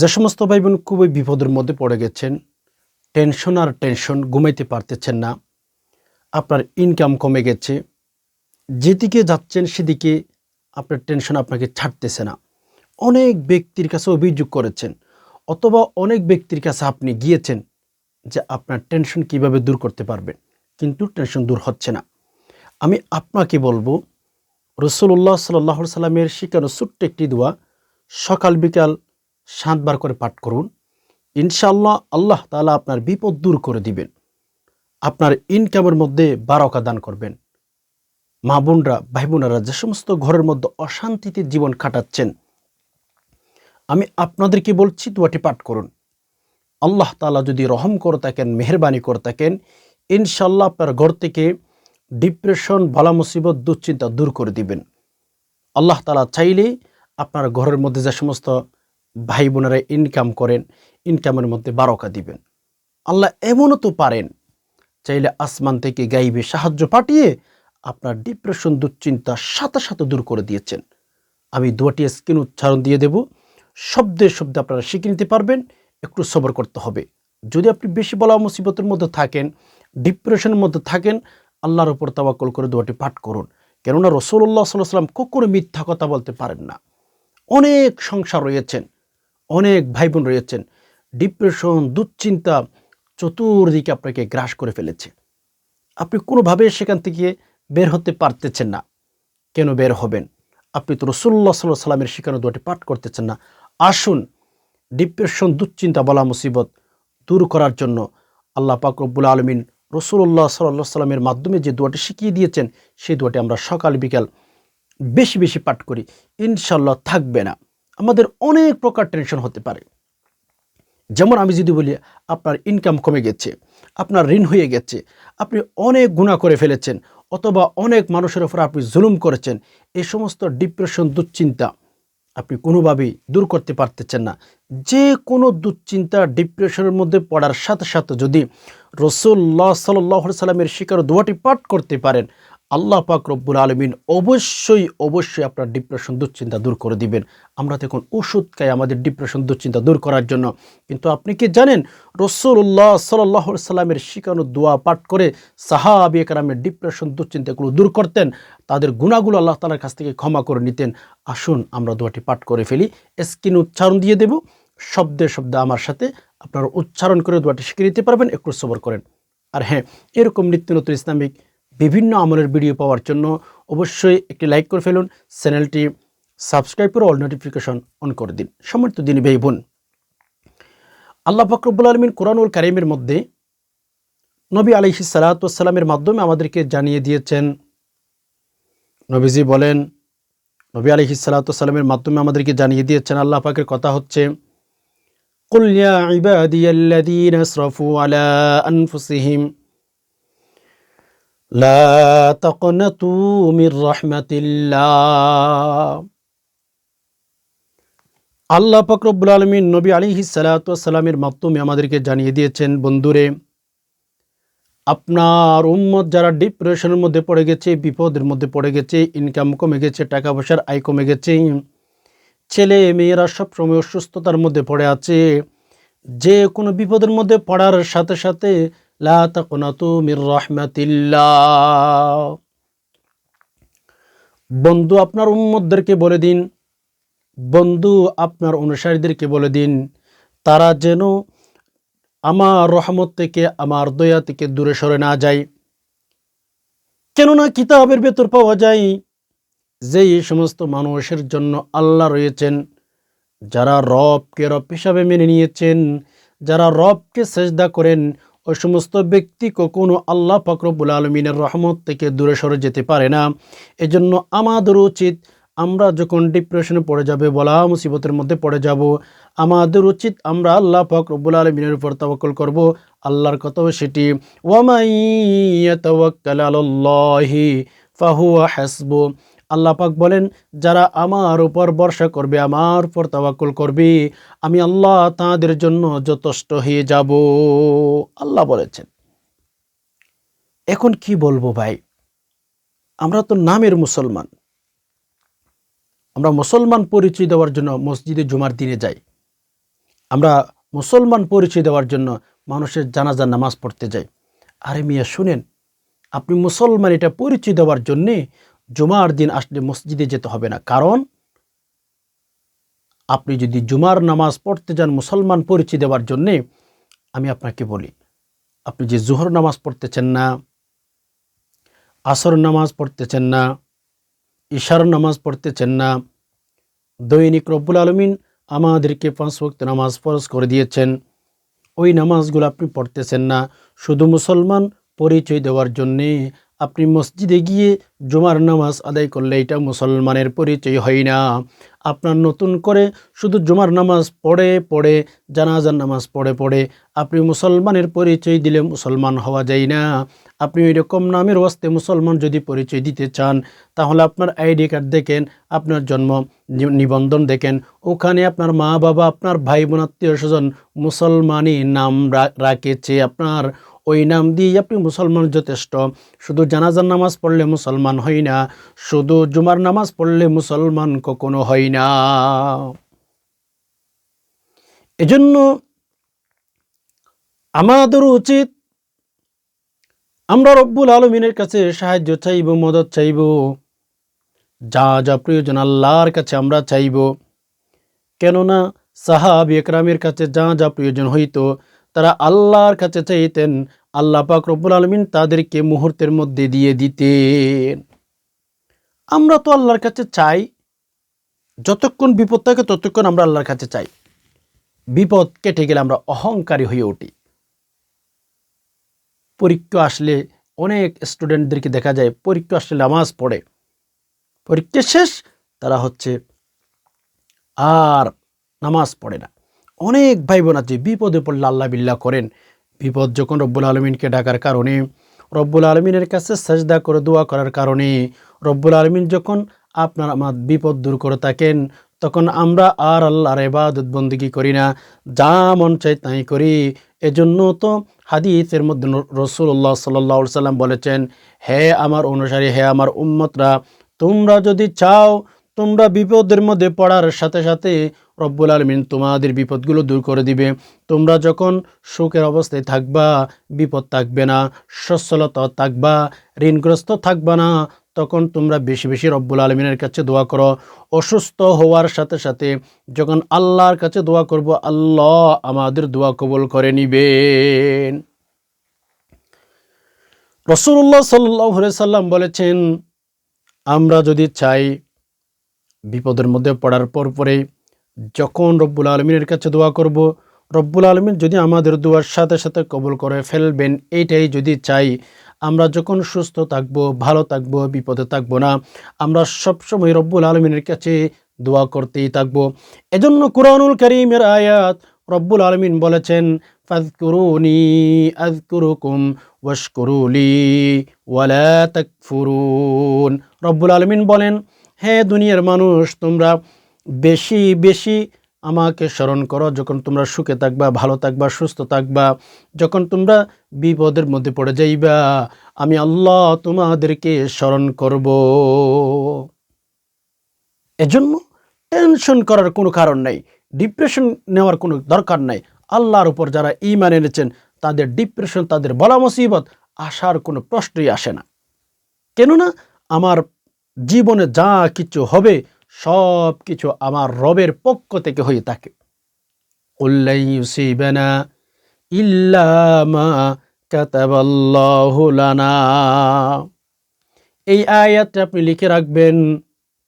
যে সমস্ত ভাই বোন খুবই বিপদের মধ্যে পড়ে গেছেন, টেনশন আর টেনশন ঘুমাইতে পারতেছেন না, আপনার ইনকাম কমে গেছে, যেদিকে যাচ্ছেন সেদিকে আপনার টেনশন আপনাকে ছাড়তেছে না। অনেক ব্যক্তির কাছে অভিযোগ করেছেন, অথবা অনেক ব্যক্তির কাছে আপনি গিয়েছেন যে আপনার টেনশন কীভাবে দূর করতে পারবেন কিন্তু টেনশন দূর হচ্ছে না। আমি আপনাকে বলব রসুল্লাহ সাল্লাহ সাল্লামের শিখানো ছোট্ট একটি দোয়া, সকাল বিকাল সাতবার করে পাঠ করুন। ইনশাআল্লাহ আল্লাহ তালা আপনার বিপদ দূর করে দিবেন। আপনার ইনকামের মধ্যে বারকা দান করবেন। মা বোনরা ভাই বোনেরা যে সমস্ত ঘরের মধ্যে অশান্তিতে জীবন কাটাচ্ছেন, আমি আপনাদেরকে বলছি দোয়াটি পাঠ করুন। আল্লাহ তালা যদি রহম করে থাকেন, মেহরবানি করে থাকেন ইনশাল্লাহ আপনার ঘর থেকে ডিপ্রেশন বালা মুসিবত, দুশ্চিন্তা দূর করে দিবেন। আল্লাহ তালা চাইলে আপনার ঘরের মধ্যে যে সমস্ত ভাই বোনেরা ইনকাম করেন ইনকামের মধ্যে বারকা দিবেন। আল্লাহ এমনও তো পারেন, চাইলে আসমান থেকে গাইবে সাহায্য পাঠিয়ে আপনার ডিপ্রেশন দুশ্চিন্তা সাথে সাথে দূর করে দিয়েছেন। আমি দুয়াটি স্ক্রিন উচ্চারণ দিয়ে দেব। শব্দে শব্দে আপনারা শিখে নিতে পারবেন, একটু সবর করতে হবে। যদি আপনি বেশি বলা মুসিবতের মধ্যে থাকেন ডিপ্রেশনের মধ্যে থাকেন, আল্লাহর উপর তাওয়াক্কল করে দোয়াটি পাঠ করুন। কেননা রসুল্লাহ সাল্লাহ সাল্লাম কখনো মিথ্যা কথা বলতে পারেন না। অনেক সংসার রয়েছেন অনেক ভাই বোন রয়েছেন। ডিপ্রেশন, দুশ্চিন্তা চতুর্দিকে আপনাকে গ্রাস করে ফেলেছে। আপনি কোনোভাবে সেখান থেকে বের হতে পারতেছেন না। কেন বের হবেন? আপনি তো রসুল্লাহ সাল্লাহ সাল্লামের শিখানো দোয়াটি পাঠ করতেছেন না। আসুন, ডিপ্রেশন, দুশ্চিন্তা, বলা মুসিবত দূর করার জন্য আল্লাহ পাক রব্বুল আলমিন রসুল্লাহ সাল্লাহ সাল্লামের মাধ্যমে যে দোয়াটি শিখিয়ে দিয়েছেন, সেই দোয়াটি আমরা সকাল বিকাল বেশি বেশি পাঠ করি। ইনশাল্লাহ থাকবে না। আমাদের অনেক প্রকার টেনশন হতে পারে। যেমন আমি যদি বলি, আপনার ইনকাম কমে গেছে, আপনার ঋণ হয়ে গেছে, আপনি অনেক গুণা করে ফেলেছেন, অথবা অনেক মানুষের ওপর আপনি জুলুম করেছেন এই সমস্ত ডিপ্রেশন দুশ্চিন্তা আপনি কোনোভাবেই দূর করতে পারতেছেন না। যে কোনো দুশ্চিন্তা ডিপ্রেশনের মধ্যে পড়ার সাথে সাথে যদি রসুল্লাহ সাল্লাহ সাল্লামের শিকার দোয়াটি পাঠ করতে পারেন আল্লাহ পাক রব্বুল আলমিন অবশ্যই অবশ্যই আপনার ডিপ্রেশন দুশ্চিন্তা দূর করে দিবেন। আমরা দেখুন ওষুধ খাই আমাদের ডিপ্রেশন দুশ্চিন্তা দূর করার জন্য। কিন্তু আপনি কি জানেন রসুল্লাহ সাল্লাহ সাল্লামের শিকানো দোয়া পাঠ করে সাহাবি একরামের ডিপ্রেশন দুশ্চিন্তাগুলো দূর করতেন, তাদের গুণাগুলো আল্লাহ তালার কাছ থেকে ক্ষমা করে নিতেন। আসুন, আমরা দোয়াটি পাঠ করে ফেলি। স্কিন উচ্চারণ দিয়ে দেব। শব্দে শব্দে আমার সাথে আপনারা উচ্চারণ করে দোয়াটি শিখে নিতে পারবেন, একটু সবর করেন। আর হ্যাঁ এরকম নিত্য নতুন ইসলামিক বিভিন্ন আমলের ভিডিও পাওয়ার জন্য অবশ্যই একটি লাইক করে ফেলুন চ্যানেলটি সাবস্ক্রাইব করে অল নোটিফিকেশন অন করে দিন সমর্থ দিন ভাই বোন আল্লাহ ফকরবুল আলমিন কোরআনুল কারিমের মধ্যে নবী আলিহি সালাতামের মাধ্যমে আমাদেরকে জানিয়ে দিয়েছেন নবীজি বলেন নবী আলিহি সালাতামের মাধ্যমে আমাদেরকে জানিয়ে দিয়েছেন আল্লাহ পাকের কথা হচ্ছে قل يا عبادي الذين اسرفوا على أنفسهم لا تقنطوا من رحمة الله আল্লাহ ফকরবুল আলমিন নবী আলিহি সালাতামের মাধ্যমে আমাদেরকে জানিয়ে দিয়েছেন বন্ধুরে আপনার উম্মত যারা ডিপ্রেশনের মধ্যে পড়ে গেছে বিপদের মধ্যে পড়ে গেছে ইনকাম কমে গেছে টাকা পয়সার আয় কমে গেছে ছেলে মেয়েরা সবসময় অসুস্থতার মধ্যে পড়ে আছে যে কোনো বিপদের মধ্যে পড়ার সাথে সাথে লা তাকনাতু মির রাহমাতিল্লাহ। বন্ধু আপনার উম্মতদেরকে বলে দিন, বন্ধু আপনার অনুসারীদেরকে বলে দিন, তারা যেন আমার রহমত থেকে, আমার দয়া থেকে দূরে সরে না যায়। কেননা কিতাবের ভেতর পাওয়া যায় যে এই সমস্ত মানুষের জন্য আল্লাহ রয়েছেন, যারা রবকে রব হিসাবে মেনে নিয়েছেন, যারা রবকে সেজদা করেন ওই সমস্ত ব্যক্তি কখনো আল্লাহ ফকরবুল আলমিনের রহমত থেকে দূরে সরে যেতে পারে না। এজন্য আমাদের উচিত আমরা যখন ডিপ্রেশনে পড়ে যাবে, বলা মুসিবতের মধ্যে পড়ে যাব, আমাদের উচিত আমরা আল্লাহ পাক রব্বুল আলমিনের উপর তাওয়াক্কল করব, আল্লাহর কথাও সেটি। ওয়ামাই ওয়ামাইয়াতাওয়াক্কালাল্লাহি ফাহুয়া হাসবু। আল্লাহ পাক বলেন, যারা আমার উপর বর্ষা করবে, আমার উপর তাওয়াক্কুল করবে, আমি আল্লাহ তাদের জন্য যথেষ্ট হয়ে যাব। আল্লাহ বলেছেন। এখন কি বলব ভাই? আমরা তো নামের মুসলমান। আমরা মুসলমান পরিচয় দেওয়ার জন্য মসজিদে জুমার দিনে যাই। আমরা মুসলমান পরিচয় দেওয়ার জন্য মানুষের জানাজার নামাজ পড়তে যাই। আরে মিয়া, শুনেন, আপনি মুসলমান এটা পরিচয় দেওয়ার জন্যে জুমার দিন আসলে মসজিদে যেতে হবে না। কারণ আপনি যদি জুমার নামাজ পড়তে যান মুসলমান পরিচয় দেওয়ার জন্যে, আমি আপনাকে বলি, আপনি যে জোহর নামাজ পড়তেছেন না, আসর নামাজ পড়তেছেন না ঈশার নামাজ পড়তেছেন না, দৈনিক রব্বুল আলমিন আমাদেরকে পাঁচ ওয়াক্ত নামাজ ফরজ করে দিয়েছেন, ওই নামাজগুলো আপনি পড়তেছেন না। শুধু মুসলমান পরিচয় দেওয়ার জন্যে আপনি মসজিদে গিয়ে জুমার নামাজ আদায় করলে এটা মুসলমানের পরিচয় হয় না। আপনার নতুন করে শুধু জুমার নামাজ পড়ে পড়ে, জানাজার নামাজ পড়ে পড়ে আপনি মুসলমানের পরিচয় দিলে মুসলমান হওয়া যায় না। আপনি ওই রকম নামের ওয়াস্তে মুসলমান যদি পরিচয় দিতে চান, তাহলে আপনার আইডি কার্ড দেখেন, আপনার জন্ম নিবন্ধন দেখেন, ওখানে আপনার মা বাবা আপনার ভাই বোন, আত্মীয় স্বজন মুসলমানই নাম রাখেছে আপনার। ওই নাম দিয়ে আপনি মুসলমান যথেষ্ট। শুধু জানাজার নামাজ পড়লে মুসলমান হয় না, শুধু জুমার নামাজ পড়লে মুসলমান কখনো হয় না। এজন্য আমাদের উচিত, আমরা রব্বুল আলমিনের কাছে সাহায্য চাইব, মদত চাইব। যা যা প্রয়োজন আল্লাহর কাছে আমরা চাইব। কেননা সাহাবি একরামের কাছে যা যা প্রয়োজন হইতো তারা আল্লাহর কাছে চাইতেন, আল্লাহ পাক রব্বুল আলমিন তাদেরকে মুহূর্তের মধ্যে দিয়ে দিতেন। আমরা তো আল্লাহর কাছে চাই, যতক্ষণ বিপদ থাকে ততক্ষণ আমরা আল্লাহর কাছে চাই। বিপদ কেটে গেলে আমরা অহংকারী হয়ে উঠি। পরীক্ষা আসলে অনেক স্টুডেন্টদেরকে দেখা যায়, পরীক্ষা আসলে নামাজ পড়ে। পরীক্ষা শেষ, তারা হচ্ছে আর নামাজ পড়ে না। অনেক ভাই বোন আছে, বিপদে পড়লে আল্লাহ বিল্লাহ করেন। বিপদ যখন রব্বুল আলমিনকে ডাকার কারণে, রব্বুল আলমিনের কাছে সাজদা করে, দোয়া করার কারণে, রব্বুল আলমিন যখন আপনার আমার বিপদ দূর করে থাকেন, তখন আমরা আর আল্লাহর এবাদত বন্দিগি করি না, যা মন চাই তাই করি। এজন্য তো হাদিসের মধ্যে রসুল্লাহ সাল্লাহ সাল্লাম বলেছেন, হে আমার অনুসারী, হে আমার উম্মতরা, তোমরা যদি চাও তোমরা বিপদের মধ্যে পড়ার সাথে সাথে রব্বুল আলমিন তোমাদের বিপদগুলো দূর করে দিবে। তোমরা যখন সুখের অবস্থায় থাকবা, বিপদ থাকবে না, সচ্ছলতা থাকবা, ঋণগ্রস্ত থাকবা না, তখন তোমরা বেশি বেশি রব্বুল আলমিনের কাছে দোয়া করো। অসুস্থ হওয়ার সাথে সাথে যখন আল্লাহর কাছে দোয়া করব, আল্লাহ আমাদের দোয়া কবুল করে নিবেন। রসুল্লাহ সাল্লাহ সাল্লাম বলেছেন, আমরা যদি চাই বিপদের মধ্যে পড়ার পর পরে যখন রব্বুল আলমিনের কাছে দোয়া করব, রব্বুল আলমিন যদি আমাদের দোয়ার সাথে সাথে কবুল করে ফেলবেন, এইটাই যদি চাই। আমরা যখন সুস্থ থাকব, ভালো থাকব, বিপদে থাকব না, আমরা সবসময় রব্বুল আলমিনের কাছে দোয়া করতেই থাকব। এজন্য কুরআনুল করিমের আয়াত রব্বুল আলমিন বলেছেন রব্বুল আলমিন বলেন হে দুনিয়ার মানুষ, তোমরা বেশি বেশি আমাকে স্মরণ করো যখন তোমরা সুখে থাকবা, ভালো থাকবা, সুস্থ থাকবা, যখন তোমরা বিপদের মধ্যে পড়ে যাইবা, আমি আল্লাহ তোমাদেরকে স্মরণ করব। এজন্য টেনশন করার কোনো কারণ নাই ডিপ্রেশন নেওয়ার কোনো দরকার নাই। আল্লাহর উপর যারা ইমান এনেছেন, তাদের ডিপ্রেশন তাদের বলা মুসিবত আসার কোনো প্রশ্নই আসে না। কেননা, আমার জীবনে যা কিছু হবে, সব কিছু আমার রবের পক্ষ থেকে হয়ে থাকে। কুল্লাই ইউসিবানা ইল্লা মা কাতাবাল্লাহু লানা। এই আয়াতটা আপনি লিখে রাখবেন।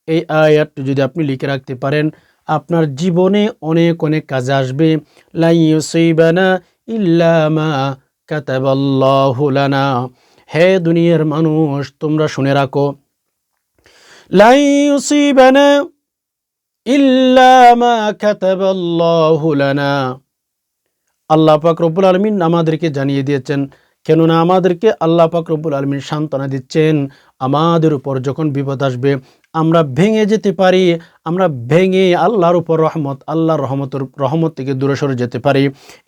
এই আয়াতটি যদি আপনি লিখে রাখতে পারেন, আপনার জীবনে অনেক অনেক কাজে আসবে। লাই ইউসিবানা ইল্লা মা কাতাবাল্লাহু লানা। হে দুনিয়ার মানুষ, তোমরা শুনে রাখো লাই ইউসিবানা ইল্লা মা কাতাবাল্লাহু লানা। আল্লাহ পাক রব্বুল আলমিন আমাদেরকে জানিয়ে দিয়েছেন, কেননা আমাদেরকে আল্লাহ পাক রব্বুল আলমিন সান্ত্বনা দিচ্ছেন, আমাদের উপর যখন বিপদ আসবে, আমরা ভেঙে যেতে পারি, আমরা ভেঙে আল্লাহর উপর রহমত, আল্লাহর রহমতের রহমত থেকে দূরে সরে যেতে পারি।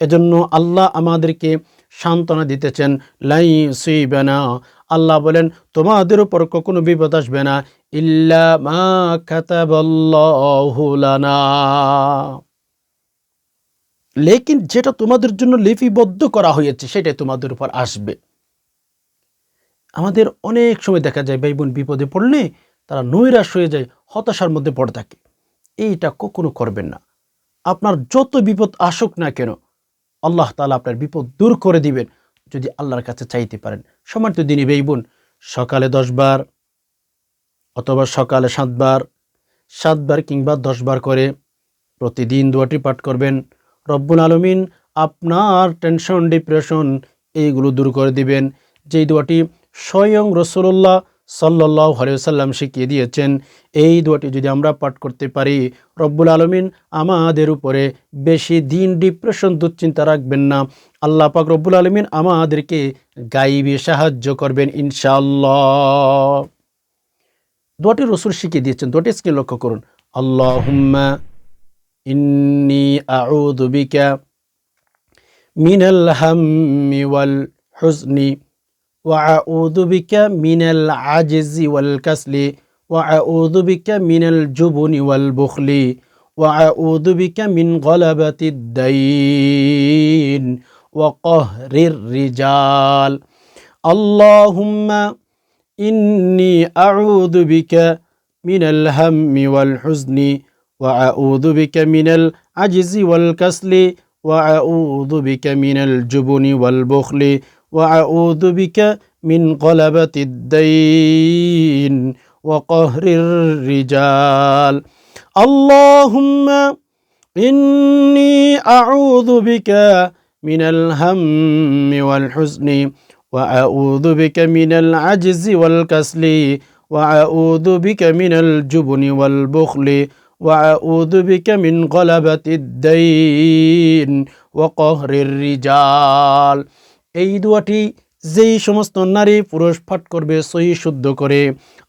এজন্য আল্লাহ আমাদেরকে সান্ত্বনা দিতেছেন লাই সুইবেনা আল্লাহ বলেন, তোমাদের উপর কখনো বিপদ আসবে না। ইল্লা মা লেকিন যেটা তোমাদের জন্য লিপিবদ্ধ করা হয়েছে, সেটাই তোমাদের উপর আসবে। আমাদের অনেক সময় দেখা যায়, ভাই বোন বিপদে পড়লে তারা নৈরাশ হয়ে যায়, হতাশার মধ্যে পড়ে থাকে। এইটা কখনো করবেন না। আপনার যত বিপদ আসুক না কেন, আল্লাহ তালা আপনার বিপদ দূর করে দিবেন। যদি আল্লাহর কাছে চাইতে পারেন। সমান তো দিনই বেই বোন, সকালে দশবার অথবা সকালে সাতবার সাতবার কিংবা দশবার করে প্রতিদিন দোয়াটি পাঠ করবেন। রব্বুল আলমিন আপনার টেনশন ডিপ্রেশন এইগুলো দূর করে দিবেন। যেই দোয়াটি স্বয়ং রসুল্লাহ সাল্লাহ সাল্লাম শিখিয়ে দিয়েছেন, এই দোয়াটি যদি আমরা পাঠ করতে পারি, রব্বুল আলমিন আমাদের উপরে বেশি দিন ডিপ্রেশন দুশ্চিন্তা রাখবেন না। আল্লাহ পাক রব্বুল আলমিন আমাদেরকে গাইবে, সাহায্য করবেন, ইনশাআল্লাহ। দোয়াটি রসুল শিখিয়ে দিয়েছেন, দোয়াটি স্ক্রিন লক্ষ্য করুন। আল্লাহ হুম্মা ইন্নি আউযু বিকা মিনাল হাম্মি ওয়াল হুজনি وأعوذ بك من العجز والكسل وأعوذ بك من الجبن والبخل وأعوذ بك من غلبة الدين وقهر الرجال. اللهم إني أعوذ بك من الهم والحزن وأعوذ بك من العجز والكسل وأعوذ بك من الجبن والبخل وأعوذ بك من غلبة الدين وقهر الرجال. اللهم إني أعوذ بك من الهم والحزن وأعوذ بك من العجز والكسل وأعوذ بك من الجبن والبخل وأعوذ بك من غلبة الدين وقهر الرجال. এই দোয়াটি যেই সমস্ত নারী পুরুষ পাঠ করবে, সহি শুদ্ধ করে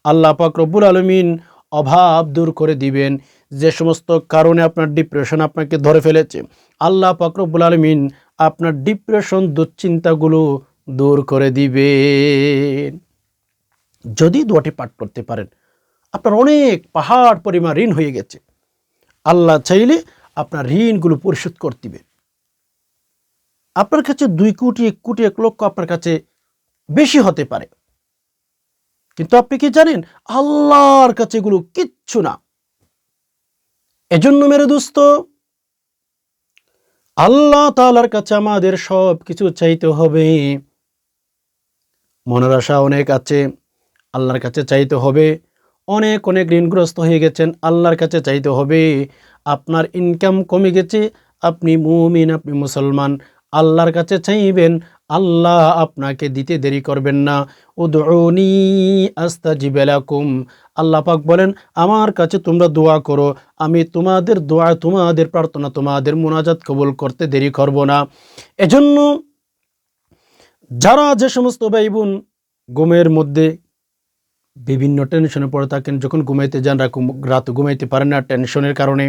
আল্লাহ পাক রব্বুল আলমিন অভাব দূর করে দিবেন। যে সমস্ত কারণে আপনার ডিপ্রেশন আপনাকে ধরে ফেলেছে, আল্লাহ পাক রব্বুল আলমিন আপনার ডিপ্রেশন দুশ্চিন্তাগুলো দূর করে দিবেন। যদি দোয়াটি পাঠ করতে পারেন, আপনার অনেক পাহাড় পরিমাণ ঋণ হয়ে গেছে। আল্লাহ চাইলে আপনার ঋণগুলো পরিশোধ করে দিবেন। আপনার কাছে দুই কোটি, এক কোটি, এক লক্ষ আপনার কাছে বেশি হতে পারে। কিন্তু আপনি কি জানেন? আল্লাহর কাছে এগুলো কিচ্ছু না। এজন্য মেরে দোস্ত, আল্লাহ তালার কাছে আমাদের সব কিছু চাইতে হবে। মনের আশা অনেক আছে, আল্লাহর কাছে চাইতে হবে। অনেক অনেক ঋণগ্রস্ত হয়ে গেছেন, আল্লাহর কাছে চাইতে হবে। আপনার ইনকাম কমে গেছে, আপনি মুমিন, আপনি মুসলমান। আল্লাহর কাছে চাইবেন, আল্লাহ আপনাকে দিতে দেরি করবেন না। উদৌনি আস্তাজিবেলাকুম আল্লাহ পাক বলেন, আমার কাছে তোমরা দোয়া করো। আমি তোমাদের দোয়া, তোমাদের প্রার্থনা, তোমাদের মোনাজাত কবুল করতে দেরি করব না। এজন্য যারা যে সমস্ত ভাই বোন ঘুমের মধ্যে বিভিন্ন টেনশনে পড়ে থাকেন, যখন ঘুমাইতে যান রাত ঘুমাইতে পারেন না টেনশনের কারণে,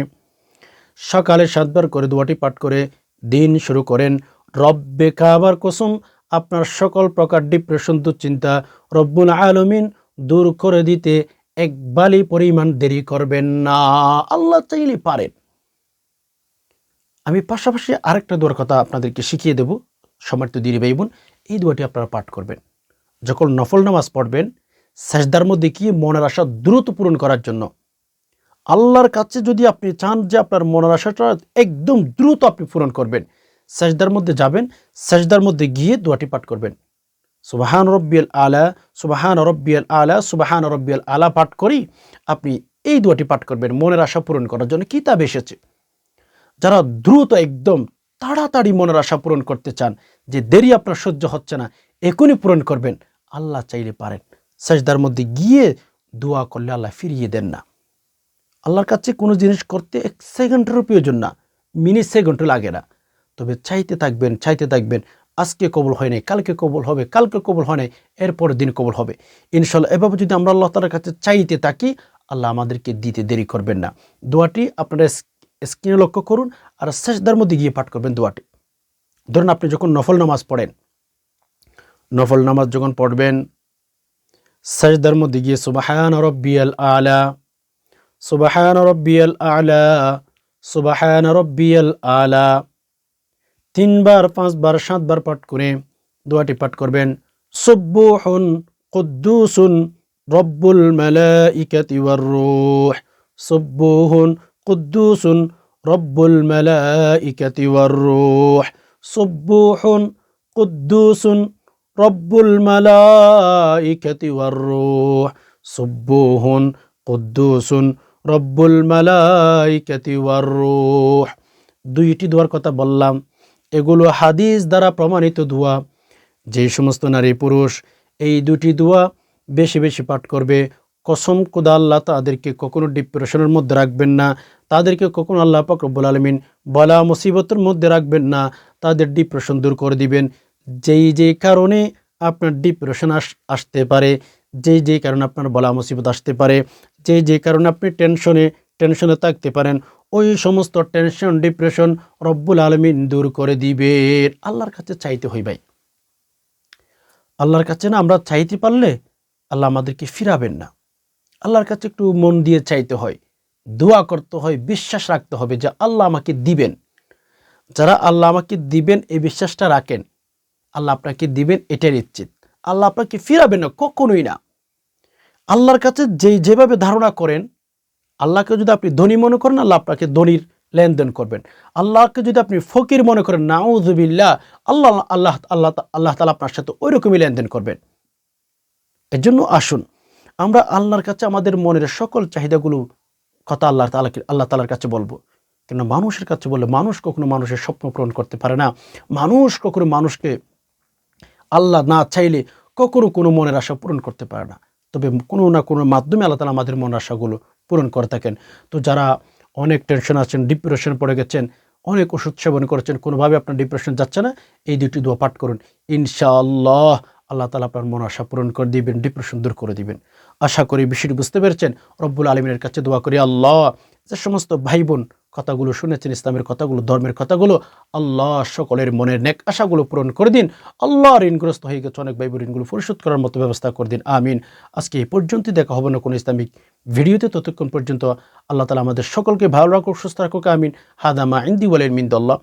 সকালে সাতবার করে দোয়াটি পাঠ করে দিন শুরু করেন। রব্বে কাবার কসম, আপনার সকল প্রকার ডিপ্রেশন দুশ্চিন্তা রব্বুল আলমিন দূর করে দিতে এক বালি পরিমাণ দেরি করবেন না। আল্লাহ চাইলে পারেন। আমি পাশাপাশি আরেকটা দোয়ার কথা আপনাদেরকে শিখিয়ে দেব সমর্থ দিদি ভাই বোন এই দোয়াটি আপনারা পাঠ করবেন। যখন নফল নামাজ পড়বেন, সেজদার মধ্যে কি মনের আশা দ্রুত পূরণ করার জন্য। আল্লাহর কাছে যদি আপনি চান যে আপনার মনের আশাটা একদম দ্রুত আপনি পূরণ করবেন সাজদার মধ্যে যাবেন, সাজদার মধ্যে গিয়ে দোয়াটি পাঠ করবেন। সুবাহান রব্বিয়াল আলা, সুবাহান রব্বিয়াল আলা, সুবাহান রব্বিয়াল আলা পাঠ করি আপনি এই দোয়াটি পাঠ করবেন। মনের আশা পূরণ করার জন্য কিতাব এসেছে। যারা দ্রুত একদম তাড়াতাড়ি মনের আশা পূরণ করতে চান, যে দেরি আপনার সহ্য হচ্ছে না, এখনই পূরণ করবেন। আল্লাহ চাইলে পারেন। সাজদার মধ্যে গিয়ে দোয়া করলে আল্লাহ ফিরিয়ে দেন না। আল্লাহর কাছে কোনো জিনিস করতে এক সেকেন্ডেরও প্রয়োজন না মিনি সেকেন্ডও লাগে না। তবে চাইতে থাকবেন চাইতে থাকবেন, আজকে কবল হয় নাই, কালকে কবল হবে, কালকে কবল হয় নাই এরপর দিন কবল হবে। ইনশাল্লাহ এভাবে যদি আমরা আল্লাহ তালার কাছে চাইতে থাকি, আল্লাহ আমাদেরকে দিতে দেরি করবেন না। দোয়াটি আপনারা স্ক্রিনে লক্ষ্য করুন আর শেষদার মধ্যে গিয়ে পাঠ করবেন দোয়াটি। ধরুন আপনি যখন নফল নামাজ পড়েন, নফল নামাজ যখন পড়বেন সাজদার মধ্যে গিয়ে সুবাহান রব্বিয়াল আলা, সুবাহান রব্বিয়াল আলা, সুবাহান রব্বিয়াল আলা তিনবার, পাঁচবার, সাতবার পাঠ করে দোয়াটি পাঠ করবেন। সুব্বুহুন কুদ্দুসুন রব্বুল মালাইকাতি ওয়ার রূহ। সুব্বুহুন কুদ্দুসুন রব্বুল মালাইকাতি ওয়ার রূহ। সুব্বুহুন কুদ্দুসুন রব্বুল মালাইকাতি ওয়ার রূহ। সুব্বুহুন কুদ্দুসুন রব্বুল মালাইকাতি ওয়ার রূহ। দুইটি দোয়ার কথা বললাম। এগুলো হাদিস দ্বারা প্রমাণিত দোয়া। যে সমস্ত নারী পুরুষ এই দুটি দোয়া বেশি বেশি পাঠ করবে, কসম কুদা আল্লাহ তাদেরকে কখনো ডিপ্রেশনের মধ্যে রাখবেন না, তাদেরকে কখনো আল্লাহ পাক রব্বুল আলমিন বলা মুসিবতের মধ্যে রাখবেন না, তাদের ডিপ্রেশন দূর করে দিবেন। যেই যেই কারণে আপনার ডিপ্রেশন আস, আসতে পারে, যেই যেই কারণে আপনার বলা মুসিবত আসতে পারে যে যেই কারণে আপনি টেনশনে টেনশনে থাকতে পারেন। ওই সমস্ত টেনশন, ডিপ্রেশন রব্বুল আলমিন দূর করে দিবে। আল্লাহর কাছে চাইতে হই ভাই। আল্লাহর কাছে না আমরা চাইতে পারলে আল্লাহ আমাদেরকে ফিরাবেন না। আল্লাহর কাছে একটু মন দিয়ে চাইতে হয়। দোয়া করতে হয়, বিশ্বাস রাখতে হবে যে আল্লাহ আমাকে দিবেন। যারা আল্লাহ আমাকে দিবেন, এই বিশ্বাসটা রাখেন। আল্লাহ আপনাকে দিবেন, এটাই নিশ্চিত। আল্লাহ আপনাকে ফিরাবেন না, কখনোই না। আল্লাহর কাছে যেই যেভাবে ধারণা করেন আল্লাহকে যদি আপনি ধনী মনে করেন, আল্লাহ আপনাকে ধনীর লেনদেন করবেন। আল্লাহকে যদি আপনি ফকির মনে করেন নাউজুবিল্লাহ আল্লাহ আল্লাহ আল্লাহ আল্লাহ তালা আপনার সাথে ওই রকমই লেনদেন করবেন। এর জন্য আসুন, আমরা আল্লাহর কাছে আমাদের মনের সকল চাহিদাগুলো কথা আল্লাহ তালাকে আল্লাহ তালার কাছে বলব। কেন মানুষের কাছে বললে মানুষ কখনো মানুষের স্বপ্ন পূরণ করতে পারে না। মানুষ কখনো মানুষকে আল্লাহ না চাইলে কখনো কোনো মনের আশা পূরণ করতে পারে না। তবে কোনো না কোনো মাধ্যমে আল্লাহ তালা আমাদের মনের আশাগুলো পূরণ করে থাকেন। তো যারা অনেক টেনশন আছেন ডিপ্রেশন পড়ে গেছেন, অনেক ওষুধ সেবন করেছেন, কোনোভাবে আপনার ডিপ্রেশন যাচ্ছে না, এই দুটি দোয়া পাঠ করুন। ইনশাআল্লাহ আল্লাহ তালা আপনার মন আশা পূরণ করে দিবেন ডিপ্রেশন দূর করে দিবেন। আশা করি বিষয়টি বুঝতে পেরেছেন। রব্বুল আলমিনের কাছে দোয়া করি, আল্লাহ যে সমস্ত ভাই বোন কথাগুলো শুনেছেন, ইসলামের কথাগুলো, ধর্মের কথাগুলো, আল্লাহ সকলের মনের নেক আশাগুলো পূরণ করে দিন। আল্লাহ ঋণগ্রস্ত হয়ে গেছে অনেক ভাই বোন ঋণগুলো পরিশোধ করার মতো ব্যবস্থা করে দিন। আমিন। আজকে এই পর্যন্তই দেখা হবে না কোনো ইসলামিক ভিডিওতে। ততক্ষণ পর্যন্ত আল্লাহ তালা আমাদের সকলকে ভালো রাখুক, সুস্থ রাখুক, আমিন। হাদামা ইন্দি ওয়ালের মিন্দল্লাহ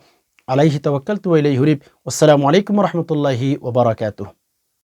আলাইহি তাওয়াক্কাল তু হুরিব আসসালামু আলাইকুম রহমতুল্লাহি ওবরাকাতুহ